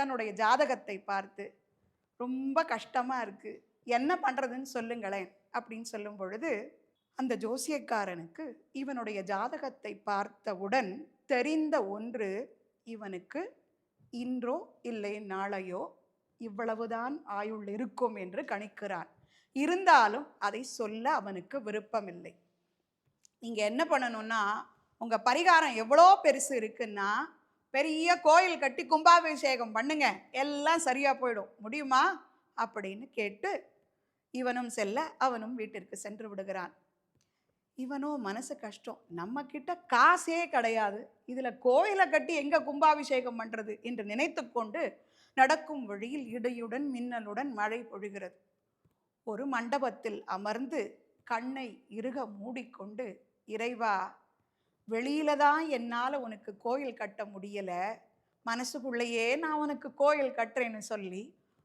தன்னுடைய ஜாதகத்தை பார்த்து ரொம்ப கஷ்டமாக இருக்குது என்ன பண்ணுறதுன்னு சொல்லுங்களேன். அப்படின்னு சொல்லும் பொழுது அந்த ஜோசியக்காரனுக்கு இவனுடைய ஜாதகத்தை பார்த்தவுடன் தெரிந்த ஒன்று இவனுக்கு இன்றோ இல்லை நாளையோ இவ்வளவுதான் ஆயுள் இருக்கும் என்று கணிக்கிறான். இருந்தாலும் அதை சொல்ல அவனுக்கு விருப்பமில்லை. நீங்கள் என்ன பண்ணணும்னா உங்கள் பரிகாரம் எவ்வளோ பெருசு இருக்குன்னா பெரிய கோயில் கட்டி கும்பாபிஷேகம் பண்ணுங்க. எல்லாம் சரியாக போயிடும். முடியுமா? அப்படின்னு கேட்டு இவனும் செல்ல அவனும் வீட்டிற்கு சென்று விடுகிறான். இவனோ மனசு கஷ்டம். நம்ம கிட்ட காசே கிடையாது. இதில் கோயிலை கட்டி எங்கே கும்பாபிஷேகம் பண்ணுறது என்று நினைத்து கொண்டு நடக்கும் வழியில் இடையுடன் மின்னலுடன் மழை பொழிகிறது. ஒரு மண்டபத்தில் அமர்ந்து கண்ணை இறுக மூடிக்கொண்டு இறைவா வெளியில தான் என்னால் உனக்கு கோயில் கட்ட முடியலை. மனசுக்குள்ளேயே நான் உனக்கு கோயில் கட்டுறேன்னு சொல்லி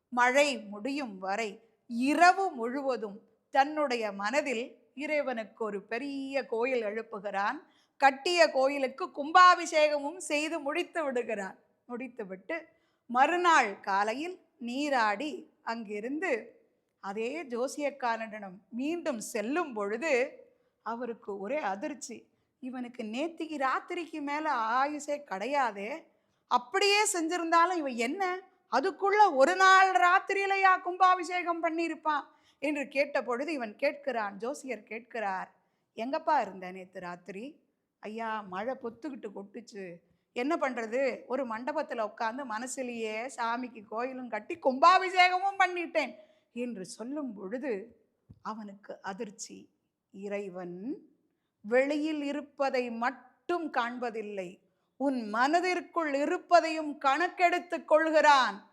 மழை முடியும் வரை இரவு முழுவதும் தன்னுடைய மனதில் இறைவனுக்கு ஒரு பெரிய கோயில் எழுப்புகிறான். கட்டிய கோயிலுக்கு கும்பாபிஷேகமும் செய்து முடித்து விடுகிறான். முடித்துவிட்டு மறுநாள் காலையில் நீராடி அங்கிருந்து அதே ஜோசியக்காரனிடம் மீண்டும் செல்லும் பொழுது அவருக்கு ஒரே அதிர்ச்சி. இவனுக்கு நேத்திக்கு ராத்திரிக்கு மேலே ஆயுசே கிடையாதே. அப்படியே செஞ்சிருந்தாலும் இவன் என்ன? அதுக்குள்ள ஒரு நாள் ராத்திரியிலையா கும்பாபிஷேகம் பண்ணியிருப்பான்? என்று கேட்ட பொழுது இவன் கேட்கிறான் ஜோசியர் கேட்கிறார் எங்கப்பா இருந்த நேற்று ராத்திரி? ஐயா மழை பொத்துக்கிட்டு கொட்டுச்சு. என்ன பண்ணுறது ஒரு மண்டபத்தில் உட்காந்து மனசுலேயே சாமிக்கு கோயிலும் கட்டி கும்பாபிஷேகமும் பண்ணிட்டேன். என்று சொல்லும் பொழுது அவனுக்கு அதிர்ச்சி. இறைவன் வெளியில் இருப்பதை மட்டும் காண்பதில்லை. உன் மனதிற்குள் இருப்பதையும் கணக்கெடுத்துக் கொள்கிறான்.